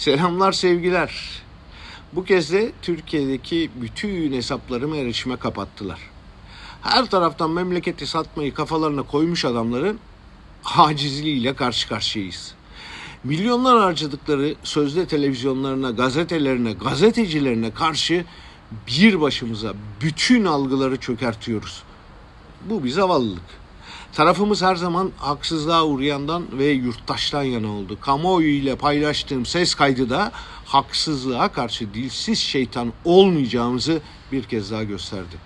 Selamlar sevgiler. Bu kez de Türkiye'deki bütün hesaplarımı erişime kapattılar. Her taraftan memleketi satmayı kafalarına koymuş adamların acizliğiyle karşı karşıyayız. Milyonlar harcadıkları sözde televizyonlarına, gazetelerine, gazetecilerine karşı bir başımıza bütün algıları çökertiyoruz. Bu bir zavallılık. Tarafımız her zaman haksızlığa uğrayandan ve yurttaştan yana oldu. Kamuoyu ile paylaştığım ses kaydı da haksızlığa karşı dilsiz şeytan olmayacağımızı bir kez daha gösterdi.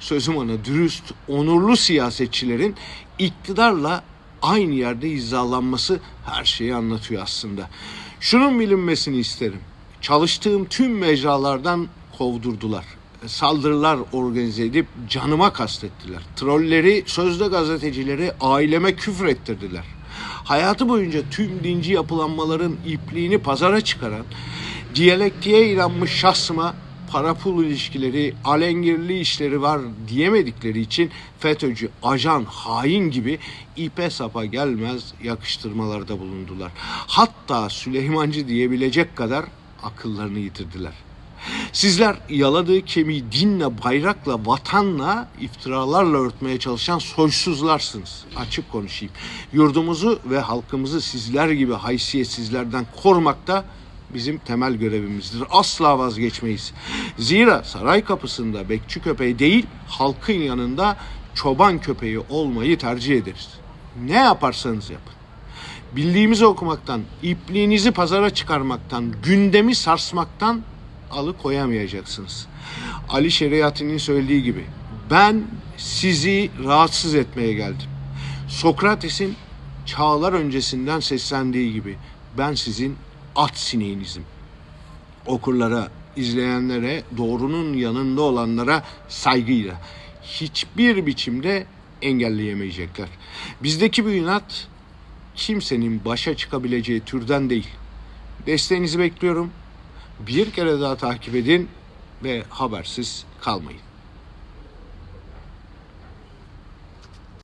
Sözüm ona dürüst, onurlu siyasetçilerin iktidarla aynı yerde hizalanması her şeyi anlatıyor aslında. Şunun bilinmesini isterim. Çalıştığım tüm mecralardan kovdurdular saldırılar organize edip canıma kastettiler. Trolleri, sözde gazetecileri aileme küfür ettirdiler. Hayatı boyunca tüm dinci yapılanmaların ipliğini pazara çıkaran, diyalektiğe inanmış şahsıma para pul ilişkileri, alengirli işleri var diyemedikleri için FETÖ'cü, ajan, hain gibi ipe sapa gelmez yakıştırmalarda bulundular. Hatta Süleymancı diyebilecek kadar akıllarını yitirdiler. Sizler yaladığı kemiği dinle, bayrakla, vatanla, iftiralarla örtmeye çalışan soysuzlarsınız. Açık konuşayım. Yurdumuzu ve halkımızı sizler gibi haysiyetsizlerden korumak da bizim temel görevimizdir. Asla vazgeçmeyiz. Zira saray kapısında bekçi köpeği değil, halkın yanında çoban köpeği olmayı tercih ederiz. Ne yaparsanız yapın bildiğimizi okumaktan, ipliğinizi pazara çıkarmaktan, gündemi sarsmaktan alıkoyamayacaksınız. Ali Şeriati'nin söylediği gibi ben sizi rahatsız etmeye geldim. Sokrates'in çağlar öncesinden seslendiği gibi ben sizin at sineğinizim. Okurlara, izleyenlere, doğrunun yanında olanlara saygıyla hiçbir biçimde engelleyemeyecekler. Bizdeki bu inat kimsenin başa çıkabileceği türden değil. Desteğinizi bekliyorum. Bir kere daha takip edin ve habersiz kalmayın.